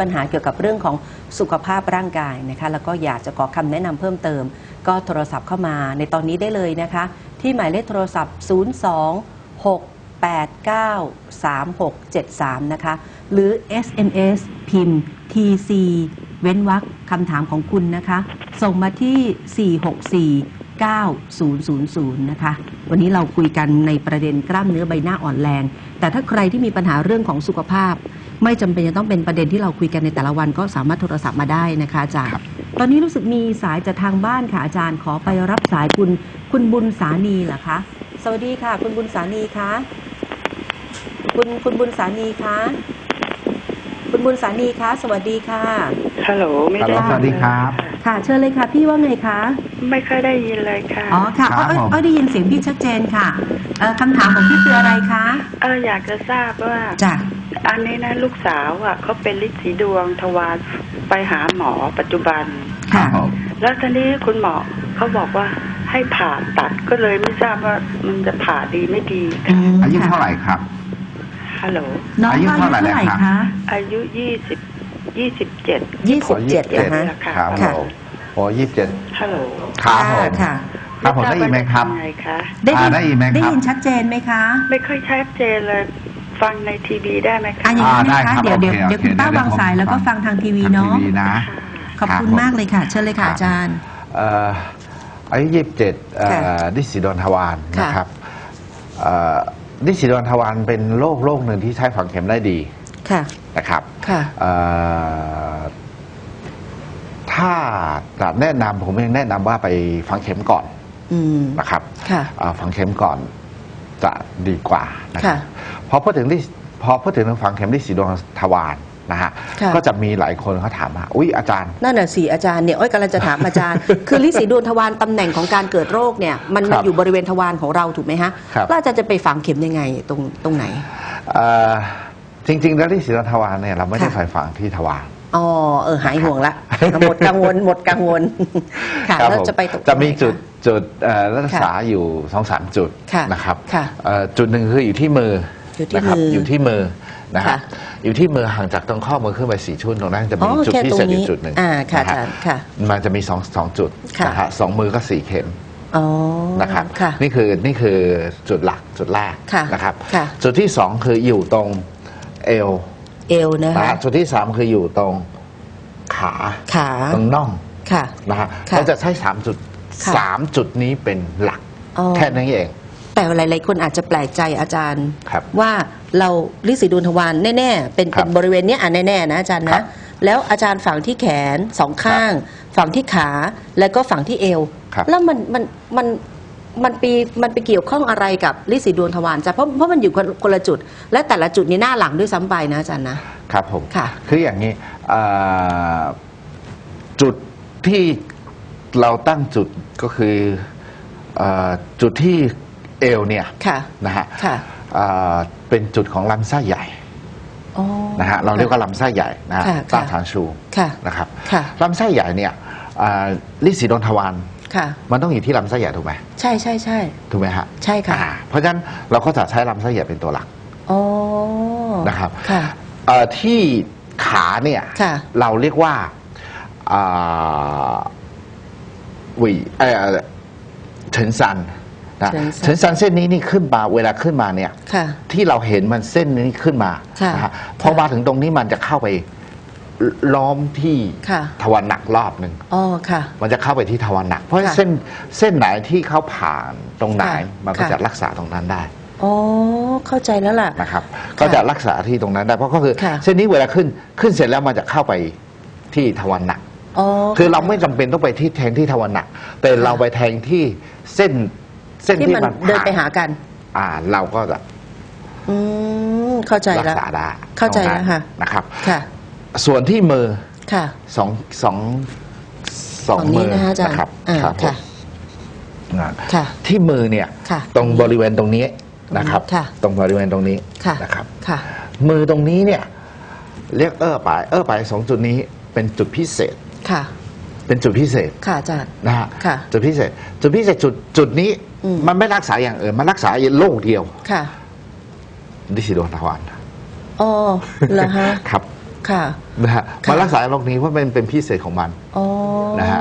ปัญหาเกี่ยวกับเรื่องของสุขภาพร่างกายนะคะแล้วก็อยากจะขอคำแนะนำเพิ่มเติม ก็โทรศัพท์เข้ามาในตอนนี้ได้เลยนะคะ ที่หมายเลขโทรศัพท์ 02 689 3673 นะคะ หรือ SMS พิมพ์ TC เว้นวรรคคำถามของคุณนะคะ ส่งมาที่ 464 9000 นะคะ วันนี้เราคุยกันในประเด็นกล้ามเนื้อใบหน้าอ่อนแรง แต่ถ้าใครที่มีปัญหาเรื่องของสุขภาพ ไม่จำเป็นจะต้องเป็นประเด็นที่เราคุยกันในแต่ละวันก็สามารถโทรศัพท์มาได้นะคะอาจารย์ ตอนนี้รู้สึกมีสายจากทางบ้านค่ะอาจารย์ขอไปรับสายคุณคุณบุญสานีเหรอคะสวัสดีค่ะ คุณบุญสานีคะคุณคุณบุญสานีคะ คุณบุญสานีคะสวัสดีค่ะฮัลโหลไม่ฮัลโหลได้สวัสดีครับ ค่ะ เชิญเลยค่ะ พี่ว่าไงคะ ไม่ค่อยได้ยินเลยค่ะ อ๋อค่ะครัอ้อบยผมอ้อยได้ยินเสียงพี่ชัดเจนค่ะเอ่อคำถามของพี่คืออะไรคะ เอออยากจะทราบว่าจ้ะอันนี้นะลูกสาวอะเขาเป็นลิสีดวงทวารไปหาหมอปัจจุบันค่ะผมแล้วทีนี้คุณหมอเขาบอกว่าให้ผ่าตัดก็เลยไม่ทราบว่ามันจะผ่าดีไม่ดีอืมอายุค่ะเท่าไหร่ครับ ฮัลโหลน้องอายุอายุเท่าไหร่เท่าไหร่แล้วครับคะอายุยี่สิบยี่สิบเจ็ดยี่สิบเจ็ดขอนะ27คะค่ะครับค่ะผมโอ้ยี่สิบเจ็ดฮัลโหลครับผมค่ะครับผมได้ยินไหมครับทำไงคะได้อ่าได้ยินไหมครับได้ยินชัดเจนไหมคะ ไม่ค่อยชัดเจนเลยฟังในทีวีได้ไหมอะคะอย่างนั้นอ่าได้นะครัคะบเดี๋ยวเดี๋ยวโอเคเดี๋ยวคุณโอเคป้าเดี๋ยววางสายผมแล้วก็ฟังฟังทางทีวีทางเนาะทีวีนะขอบคุณมากเลยค่ะ เชิญเลยค่ะครับอาจารย์เอ่ออายุยี่สิบเจ็ดค่ะดิสิดอนทวารค่ะนะครับเอ่อ ดิสิดอนทวารเป็นโรคโรคหนึ่งที่ใช้ฝังเข็มได้ดีค่ะ นะครับค่ะ เอ่อถ้าจะแนะนำผมยังแนะนำว่าไปฝังเข็มก่อนอืม นะครับค่ะอ่าฝังเข็มก่อนจะดีกว่านะครัค่ะ บ พอพูดถึงที่พอพูดถึงฝังเข็มที่สีดวงทวาร นะฮะค่ะ ก็จะมีหลายคนเขาถามว่าอุ้ยอาจารย์ นั่นน่ะสิอาจารย์เนี่ยอ้อยกำลังจะถามอาจารย์ คือลิสีดวงทวารตำแหน่งของการเกิดโรคเนี่ยมันครัมาบอยู่บริเวณทวารของเราถูกไหมฮะครับ แล้วอาจารย์จะไปฝังเข็มยังไงตรงตรงไหน เอ่อจริง ๆ แล้วที่สีดวงทวารเนี่ยเราไม่ได้ค่ะ ใส่ฝังที่ทวาร อ๋อเออหายห่วงละหมดกังวลหมดกังวลค่ะครับแล้วผมจะไปตรงจะมีไหนค จุดจุดเอ่อรักษาอยู่สองสามจุดค่ะนะครับค่ะเอ่อจุดหนึ่งคืออยู่ที่มืออยู่ที่นะครับมืออยู่ที่มือนะครัค่ะบ อยู่ที่มือห่างจากตรงข้อมือขึ้นไปสี่ชุดตรงนั้นจะอ๋มีอจุดแค่พิตรเศงษอนี้ยู่จุดหนึ่งอ่าค่ะนะอาฮะจารย์ค่ะมันจะมีสองสองจุดค่ะนะฮะสองมือก็สี่เข็มอ๋อนะครับค่ะนี่คือนี่คือจุดหลักจุดแรกค่ะนะครับค่ะจุดที่สองคืออยู่ตรงเอวเอวนะนะคะฮะจุดที่สามคืออยู่ตรงขาขาตรงน่องค่ะนะฮะค่ะเราจะใช้สามจุดค่ะสามจุดนี้เป็นหลักอ๋อแค่นั้นเอง แต่หลายๆคนอาจจะแปลกใจอาจารย์ครับว่า เราลิสีดวงทวารแน่ๆเป็นครัเป็บนบริเวณเนี้ยอะแน่ๆนะอาจารย์ครันะบแล้วอาจารย์ฝังที่แขนสองข้าง ฝังที่ขาแล้วก็ฝังที่เอว ครับ แล้วมันมันมันมันปีมันไปเกี่ยวข้องอะไรกับลิสีดวงทวารจ้ะเพราะเพราะมันอยู่คนคนละจุด และแต่ละจุดนี้หน้าหลังด้วยซ้ำไปนะอาจารย์นะครับผม ค่ะ คืออย่างนี้เอ่อจุดที่เราตั้งจุดก็คือเออจุดที่เอวเนี่ยค่ะนะฮะ ค่ะเอ่อเป็นจุดของลำไส้ใหญ่อ๋อ นะฮะเราเรียกว่าลำไส้ใหญ่นะฮะค่ะต้าค่ะทานชูค่ะ นะครับค่ะ ลำไส้ใหญ่เนี่ยอ่าลิสีดวงทวารค่ะ มันต้องอยู่ที่ลำไส้ใหญ่ถูกไหมใช่ใช่ใช่ ถูกไหมฮะใช่ค่ะ อ่าเพราะฉะนั้นเราก็จะใช้ลำไส้ใหญ่เป็นตัวหลัก อ๋อนะครับ ค่ะ เอ่อที่ขาเนี่ยค่ะ เราเรียกว่าอ่าหวีเอ่อเฉินซัน นะเฉินซันเฉินซันเส้นนี้นี่ขึ้นมาเวลาขึ้นมาเนี่ยค่ะ ที่เราเห็นมันเส้นนี้ขึ้นมาค่ะนะฮะพอมาถึงตรงนี้มันจะเข้าไปล้อมที่ค่ะ ทวารหนักรอบหนึ่ง อ๋อค่ะ มันจะเข้าไปที่ทวารหนัก เพราะฉะนั้นค่ะเส้นเส้นไหนที่เขาผ่านตรงไหนค่ะมันก็ค่ะ จะรักษาตรงนั้นได้อ๋อเข้าใจแล้วล่ะ นะครับ ก็จะรักษาที่ตรงนั้นได้ เพราะก็คือค่ะ เส้นนี้เวลาขึ้นขึ้นเสร็จแล้วมันจะเข้าไปที่ทวารหนัก อ๋อ คือเราไม่จำเป็นต้องไปที่แทงที่ทวารหนัก แต่เราไปแทงที่เส้น เส้นที่ที่มันมันเดินไปผ่หากัน อ่าเราก็จะอืมเข้าใจรัแล้ว ษาได้เข้าใจตรงแล้วนั้นค่ะ นะครับ ค่ะ ส่วนที่มือค่ะสองสองสองฝั่งนี้มือนะคะอาจารย์นะครับอ่าครับผมค่ะ อ่าค่ะ ที่มือเนี่ยค่ะตรงบริเวณตรงนี้นะครับ ค่ะ ตรงบริเวณตรงนี้ค่ะนะครับ ค่ะ มือตรงนี้เนี่ยเรียกเออปลายเออปลายสองจุดนี้เป็นจุดพิเศษ ค่ะ เป็นจุดพิเศษค่ะอาจารย์นะฮะค่ะ จุดพิเศษ จุดพิเศษจุดจุดนี้อืม มันไม่รักษาอย่างอื่นมันรักษาโรคเดียวค่ะดิสิโดนทวารอ๋อเหรอฮะครับค่ะ นะฮะค่ะมารักษาโรคนี้เพราะเป็นเป็นพิเศษของมัน อ๋อนะฮะ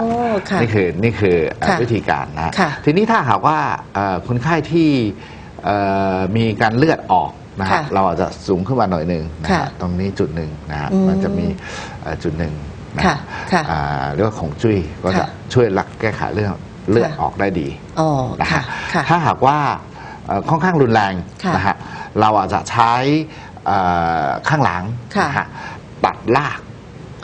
ค่ะ นี่คือนี่คือเอ่อค่ะวิธีการนะฮะค่ะทีนี้ถ้าหากว่าเอ่อคนไข้ที่เอ่อมีการเลือดออกนะฮะค่ะเราอาจจะสูงขึ้นมาหน่อยหนึ่งนะค่ะฮะตรงนี้จุดหนึ่งนะฮะอืมมันจะมีเอ่อจุดหนึ่ง นะค่ะฮะค่ะอ่าเรียกว่าของจุ้ยก็จะค่ะช่วยรักแก้ไขเรื่องเลือดออกได้ดีอ๋อนะค่ะฮะค่ะ ถ้าหากว่าเอ่อค่อนข้างรุนแรงค่ะนะฮะเราอาจจะใช้เอ่อข้างหลังค่ะ นะฮะตัดลาก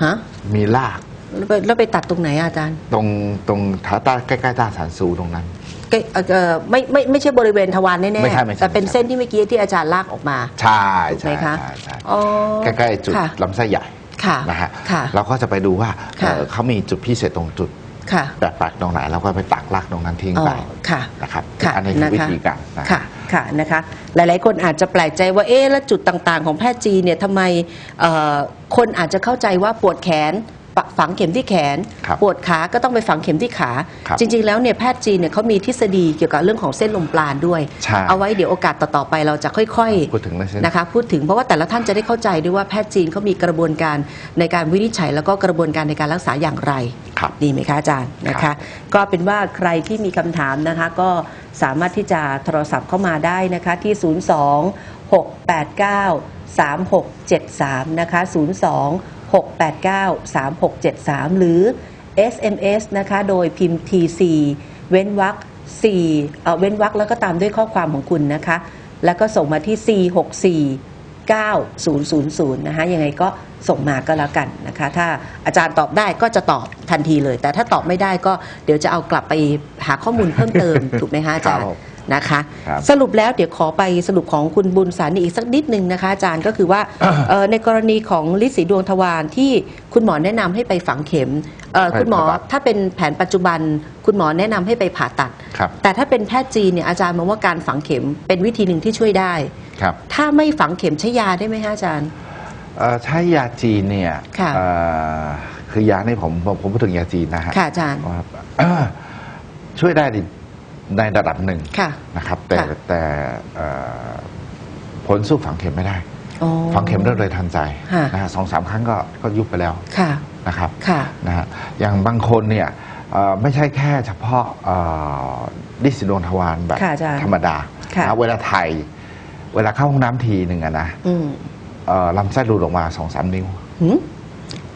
ฮะมีลากแล้วไปแล้วไปตัดตรงไหนอะอาจารย์ตรงตรงท้าใต้ใกล้ๆตาสันสูตรงนั้น ใกล้เอ่อเอ่อไม่ไม่ไม่ใช่บริเวณทวารแน่ไม่ใช่ไม่ใช่แต่เป็นไม่ใช่เส้นที่เมื่อกี้ที่อาจารย์ลากออกมา ใช่ถูกไหมใช่คะใช่ใช่อ๋อใกล้ๆจุดค่ะ ลำไส้ใหญ่ ค่ะนะฮะค่ะเราก็จะไปดูว่าค่ะ เอ่อเขามีจุดพิเศษตรงจุดค่ะแปลกๆตรงไหนเราก็ไปตักลากตรงนั้นทิ้งอ๋อไปค่ะนะครับค่ะอันนี้คือนะคะวิธีการนะ ค่ะ ค่ะ นะคะ หลาย ๆ คนอาจจะแปลกใจว่า เอ๊ะ แล้วจุดต่าง ๆ ของแพทย์จีนเนี่ยทำไมเอ่อคนอาจจะเข้าใจว่าปวดแขน ปะฝังเข็มที่แขน ครับปวดขาก็ต้องไปฝังเข็มที่ขา ครับจริง ๆ แล้วเนี่ยแพทย์จีนเนี่ยเขามีทฤษฎีเกี่ยวกับเรื่องของเส้นลมปราณด้วย ใช่ เอาไว้เดี๋ยวโอกาสต่อๆไปเราจะค่อยๆ พูดถึงเรื่องเส้น นะคะพูดถึงเพราะว่าแต่ละท่านจะได้เข้าใจด้วยว่าแพทย์จีนเขามีกระบวนการในการวินิจฉัย แล้วก็กระบวนการในการรักษาอย่างไร ครับดีไหมคะอาจารย์นะครัคะ บ ก็เป็นว่าใครที่มีคำถามนะคะ ก็สามารถที่จะโทรศัพท์เข้ามาได้นะคะที่ 02 689 3673 นะคะ 02 689 3673 หรือ SMS นะคะโดยพิมพ์ TC เว้นวรรค4เอ่อเว้นวรรคแล้วก็ตามด้วยข้อความของคุณนะคะ แล้วก็ส่งมาที่ 464 9000 นะคะยังไงก็ส่งมาก็แล้วกันนะคะ ถ้าอาจารย์ตอบได้ก็จะตอบทันทีเลย แต่ถ้าตอบไม่ได้ก็เดี๋ยวจะเอากลับไปหาข้อมูลเพิ่มเติม ถูกไหมคะอาจารย์ครับผม นะคะ ครับสรุปแล้วเดี๋ยวขอไปสรุปของคุณบุญสานีอีกสักนิดนึงนะคะอาจารย์ก็คือว่าเอ่อในกรณีของลิสีดวงทวารที่คุณหมอแนะนำให้ไปฝังเข็มเอ่อไปคุณหมอผ่าตัดถ้าเป็นแผนปัจจุบัน คุณหมอแนะนำให้ไปผ่าตัด ครับ แต่ถ้าเป็นแพทย์จีนเนี่ยอาจารย์มองว่าการฝังเข็มเป็นวิธีหนึ่งที่ช่วยได้ ครับ ถ้าไม่ฝังเข็มใช้ยาได้ไหมคะอาจารย์ เอ่อใช้ยาจีนเนี่ยค่ะเอ่อคือยาในผมผมผมพูดถึงยาจีนนะฮะค่ะอาจารย์ ว่าช่วยได้ ในระดับหนึ่งค่ะนะครับ แต่ค่ะแต่เอ่อผลสู้ฝังเข็มไม่ได้ อ๋อ ฝังเข็มได้เลยทันใจค่ะ นะฮะสองสามครั้งก็ก็ยุบไปแล้วค่ะ นะครับค่ะ นะฮะอย่างบางคนเนี่ยเอ่อไม่ใช่แค่เฉพาะเอ่อดิสิดวงทวารแบบค่ะอาจารย์ธรรมดาค่ะ นะเวลาไทยเวลาเข้าห้องน้ำทีหนึ่งอะนะอืมเอ่อลำไส้หลุดออกมาสองสามนิ้ว หืม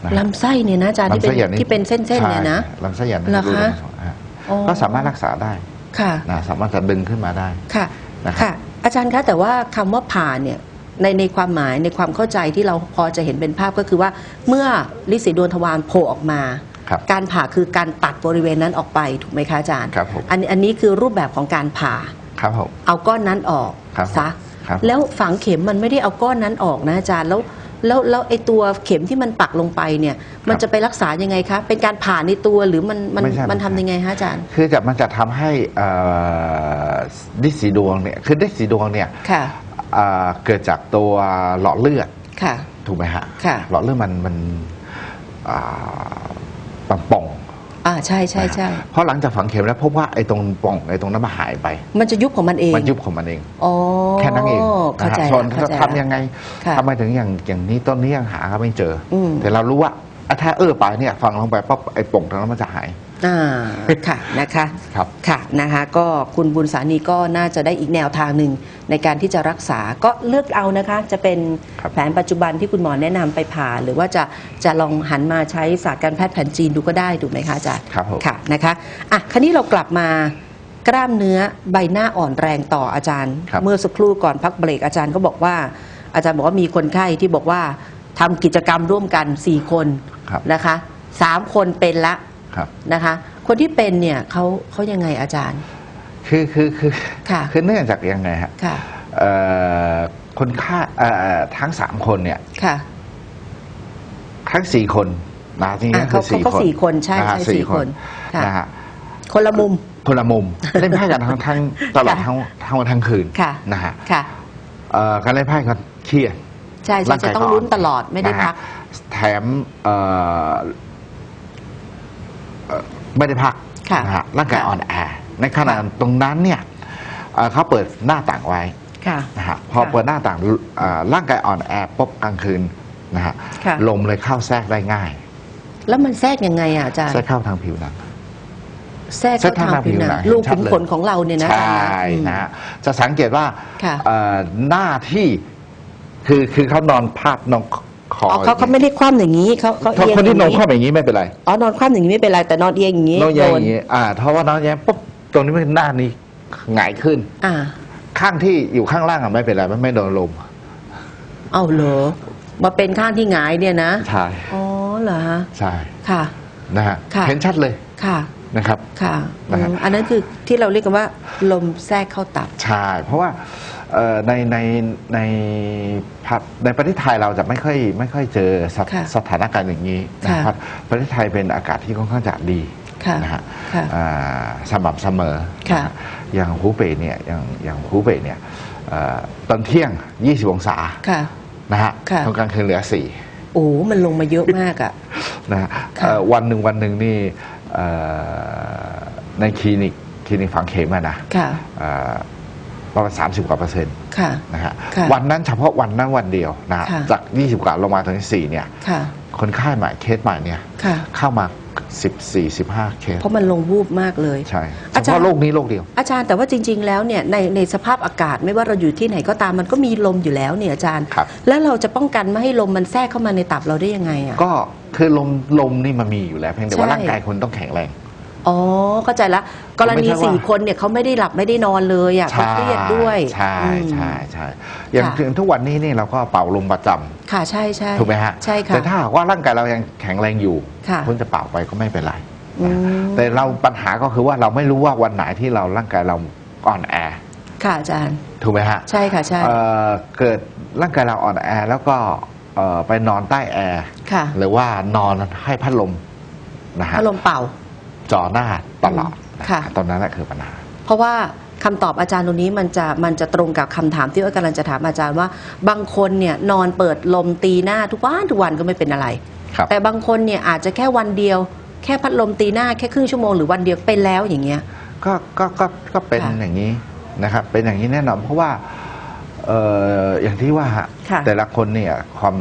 นะลำไส้เนี่ยนะอาจารย์ที่เป็นลำไส้ใหญ่ที่เป็นเส้นๆเนี่ยนะ ใช่ลำไส้ใหญ่เหรอหลุดอคะอกมาสองฮะอ๋อ ก็สามารถรักษาได้ ค่ะนะสามารถจะดึงขึ้นมาได้ค่ะนะครับค่ะ อาจารย์คะแต่ว่าคำว่าผ่าเนี่ยในในความหมายในความเข้าใจที่เราพอจะเห็นเป็นภาพก็คือว่า เมื่อลิสีดวงทวารโผล่ออกมาครับการผ่าคือการตัดบริเวณนั้นออกไปถูกไหมคะอาจารย์ครับผมอันนี้อันนี้คือรูปแบบของการผ่าครับผมเอาก้อนนั้นออกครับผมซะครับแล้วฝังเข็มมันไม่ได้เอาก้อนนั้นออกนะอาจารย์แล้ว แล้วแล้วไอตัวเข็มที่มันปักลงไปเนี่ย มันจะไปรักษายังไงคะ เป็นการผ่าในตัวหรือมันมันไม่ใช่มันไม่ทำใช่ยังไงฮะอาจารย์ คือจะมันจะทำให้เอ่อดิสีดวงเนี่ยคือดิสีดวงเนี่ยค่ะ เอ่อเกิดจากตัวหลอดเลือด ค่ะ ถูกไหมฮะค่ะหลอดเลือดมันมันอ่าปังป่อง อ่าใช่ใช่ใช่นะฮะเพราะหลังจากฝังเข็มแล้วพบว่าไอ้ตรงป่องไอ้ตรงนั้นมันหายไป มันจะยุบของมันเองมันยุบของมันเองอ๋อแค่นั้นเองเข้านะฮะใจส่วนเข้าใจทำยังไงค่ะทำไมถึงอย่างอย่างนี้ต้นนี้ยังหาก็ไม่เจออมแต่เรารู้ว่าอะถ้าเออไปเนี่ยฟังลงไปปั๊บไอ้ป่องตรงนั้นมันจะหาย อ่าค่ะนะคะครับค่ะนะคะก็คุณบุญสานีก็น่าจะได้อีกแนวทางหนึ่งในการที่จะรักษาก็เลือกเอานะคะ จะเป็นครับแผนปัจจุบันที่คุณหมอแนะนำไปผ่า หรือว่าจะจะลองหันมาใช้ศาสตร์การแพทย์แผนจีนดูก็ได้ถูกไหมคะอาจารย์ครับผมค่ะนะคะอะคราวนี้เรากลับมากล้ามเนื้อใบหน้าอ่อนแรงต่ออาจารย์ครับเมื่อสักครู่ก่อนพักเบรกอาจารย์ก็บอกว่า อาจารย์บอกว่ามีคนไข้ที่บอกว่าทำกิจกรรมร่วมกัน 4 คนครับนะคะสามคนเป็นละ ครับ นะคะ คนที่เป็นเนี่ยเขาเขายังไงอาจารย์ คือคือคือค่ะคือเนื่องจากยังไงฮะค่ะเอ่อคนค่าเอ่อทั้งสามคนเนี่ยค่ะ ทั้งสี่คนนะจริงๆอะก็คือเขาเขาสี่คนใช่ะฮะใช่สี่คนค่ะ นะฮะคนละมุม คนละมุมเล่นไพ่กันทั้งทั้งตลอดค่ะ ทั้งทั้งวันทั้งคืนค่ะนะฮะค่ะ เอ่อการเล่นไพ่ก็เครียด ใช่ใช่ร่างจะกายต้องก็ลุ้นตลอดไม่ได้นะฮะพักแถมเอ่อเอ่อ ไม่ได้พักค่ะนะฮะร่างกายค่ะอ่อนแอในขณะค่ะตรงนั้นเนี่ยเอ่อเขาเปิดหน้าต่างไว้ค่ะ นะฮะพอค่ะเปิดหน้าต่างเอ่อร่างกายอ่อนแอปุ๊บกลางคืนนะฮะค่ะ ลมเลยเข้าแทรกได้ง่ายแล้วมันแทรกยังไงอะอาจารย์แทรกเข้าทางผิวหนัง แทรกเข้าทางผิวหนังลูกขุมขนของเราเนี่ยนะใชอาจารย์่อืมนะฮะจะสังเกตว่าค่ะ เอ่อหน้าที่คือคือเขานอนพาดนอน คออ๋อเขาเขาไม่ได้คว่ำอย่างนี้เขาเขาถ้าเอียงคนที่นอนย่างคว่ำอย่างนี้ไม่เป็นไรอ๋อนอนคว่ำอย่างนี้ไม่เป็นไรแต่นอนเอียงอย่างนี้นอนแยงโดอย่างนี้อ่าเพราะว่านอนแยงปุ๊บตรงนี้มันหน้านี้หงายขึ้น อ่า ข้างที่อยู่ข้างล่างอะไม่เป็นไรมันไม่โดนลมเอาเหรอมาเป็นข้างที่หงายเนี่ยนะใช่อ๋อเหรอฮะใช่ค่ะ นะฮะค่ะ เห็นชัดเลยค่ะ นะครับ ค่ะนะฮะอืมอันนั้นคือที่เราเรียกกันว่า ลมแทรกเข้าตับ ใช่เพราะว่า เอ่อในในในพับในประเทศไทยเราจะไม่ค่อยไม่ค่อยเจอสถค่ะสถานการณ์อย่างนี้นะค่ะครับประเทศไทยเป็นอากาศที่ค่อนข้างจะดีค่ะนะฮะค่ะอ่าสม่ำเสมอค่ะ นฮอย่างฮูเป่ยเนี่ยอย่างอย่างฮูเป่ยเนี่ยเอ่อตอนเที่ยง 20 องศาค่ะ นะฮะค่ะ ตอนกลางคืนเหลือโอ้มันลงมาเยอะมากอะ4นะฮะค่ะเอ่อวันหนึ่งวันหนึ่งนี่เอ่อในคลินิกคลินิกฝังเข็มอะนะค่ะเอ่อ ประมาณ 30 กว่าเปอร์เซ็นต์ค่ะนะฮะค่ะ วันนั้นเฉพาะวันนั้นวันเดียวนะฮะค่ะ จาก 20 กว่าลงมาถึง4เนี่ยค่ะ คนไข้ใหม่เคสใหม่เนี่ยค่ะ เข้ามา 14 15 เคสเพราะมันลงวูบมากเลย ใช่เฉอาจารย์ พาะโรคนี้โรคเดียว อาจารย์แต่ว่าจริง ๆ แล้วเนี่ยในในสภาพอากาศไม่ว่าเราอยู่ที่ไหนก็ตามมันก็มีลมอยู่แล้วเนี่ยอาจารย์ ครับ แล้วเราจะป้องกันไม่ให้ลมมันแทรกเข้ามาในตับเราได้ยังไงอะ ก็คือลมลมนี่มันมีอยู่แล้วเพียงแต่ว่าใช่ ร่างกายคนต้องแข็งแรง อ๋อเข้าใจละกรณีไม่ใช่ว่า สี่คนเนี่ยเขาไม่ได้หลับไม่ได้นอนเลยอะเขาเครียดด้วยใช่อืม ใช่ใช่อย่างค่ะ ถึงทุกวันนี้นี่เราก็เป่าลมประจำค่ะใช่ใช่ถูกไหมฮะใช่ค่ะ แต่ถ้าหากว่าร่างกายเรายังแข็งแรงอยู่ค่ะคุณจะเป่าไปก็ไม่เป็นไร อืมแต่เราปัญหาก็คือว่าเราไม่รู้ว่าวันไหนที่เราร่างกายเราอ่อนแอค่ะอาจารย์ ถูกไหมฮะใช่ค่ะใช่เอ่อเกิดร่างกายเราอ่อนแอแล้วก็เอ่อไปนอนใต้แอร์ค่ะหรือว่านอนให้พัดลมนะฮะ พัดลมเป่า จ่อหน้าตลอดนค่ะ ตอนนั้นแหละคือปัญหา เพราะว่าคำตอบอาจารย์ตรงนี้มันจะมันจะตรงกับคำถามที่อ้อยกำลังจะถามอาจารย์ว่า บางคนเนี่ยนอนเปิดลมตีหน้าทุกวันทุกวันก็ไม่เป็นอะไร ครับ แต่บางคนเนี่ยอาจจะแค่วันเดียว แค่พัดลมตีหน้าแค่ครึ่งชั่วโมงหรือวันเดียวเป็นแล้วอย่างเงี้ย ก็ก็ก็ก็เป็นค่ะ อย่างนี้นะครับ เป็นอย่างนี้แน่นอนเพราะว่าเอ่ออย่างที่ว่าฮะค่ะ แต่ละคนเนี่ยความ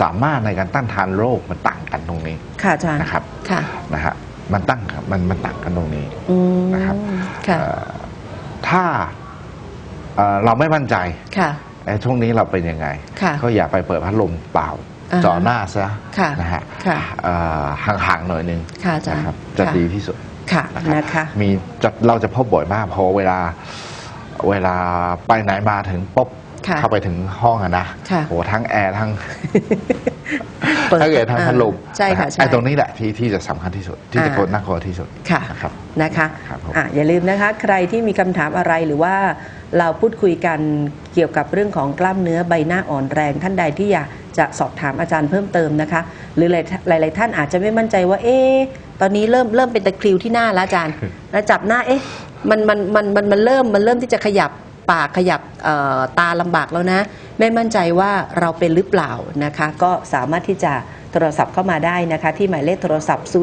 สามารถในการต้านทานโรคมันต่างกันตรงนี้ค่ะอาจารย์นะครับค่ะ นะฮะ มันตั้งมันมันต่างกันตรงนี้อืมนะครับค่ะเอ่อถ้าเอ่อเราไม่มั่นใจค่ะ ไอ้ช่วงนี้เราเป็นยังไงค่ะก็อย่าไปเปิดพัดลมเปล่าอ่าฮะจ่อหน้าซะค่ะนะฮะค่ะ เอ่อห่างๆหน่อยนึงค่ะอาจารย์นะครับจะค่ะดีที่สุด ค่ะนะครับนะคะ มีจะเราจะพบบ่อยมากพอเวลาเวลาไปไหนมาถึงปุ๊บค่ะเข้าไปถึงห้องอะนะค่ะ โหทั้งแอร์ทั้ง เปิดทั้งแอร์ทั้งพัดลมใช่ค่ะนฮใช่ ไอ้ตรงนี้แหละที่ที่จะสำคัญที่สุด ที่จะอ่ากดน่ากลัวที่สุดค่ะนะครับ นะคะครับผม อะอย่าลืมนะคะ ใครที่มีคำถามอะไรหรือว่าเราพูดคุยกันเกี่ยวกับเรื่องของกล้ามเนื้อใบหน้าอ่อนแรง ท่านใดที่อยากจะสอบถามอาจารย์เพิ่มเติมนะคะ หรือหลายหลายๆท่านอาจจะไม่มั่นใจว่า เอ๊ะตอนนี้เริ่มเริ่มเป็นตะคริวที่หน้าแล้วอาจารย์แล้วจับหน้าเอ๊ะมันมันมันมันมันเริ่มมันเริ่มที่จะขยับปากขยับเอ่อตาลำบากแล้วนะ ไม่มั่นใจว่าเราเป็นหรือเปล่านะคะ ก็สามารถที่จะโทรศัพท์เข้ามาได้นะคะ ที่หมายเลขโทรศัพท์ 02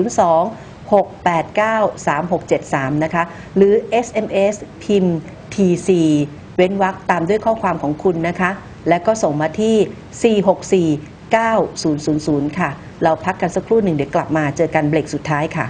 689 3673 นะคะ หรือ SMS พิมพ์ TC เว้นวรรคตามด้วยข้อความของคุณนะคะ และก็ส่งมาที่ 464 9000 ค่ะ เราพักกันสักครู่หนึ่งเดี๋ยวกลับมาเจอกันเบรกสุดท้ายค่ะ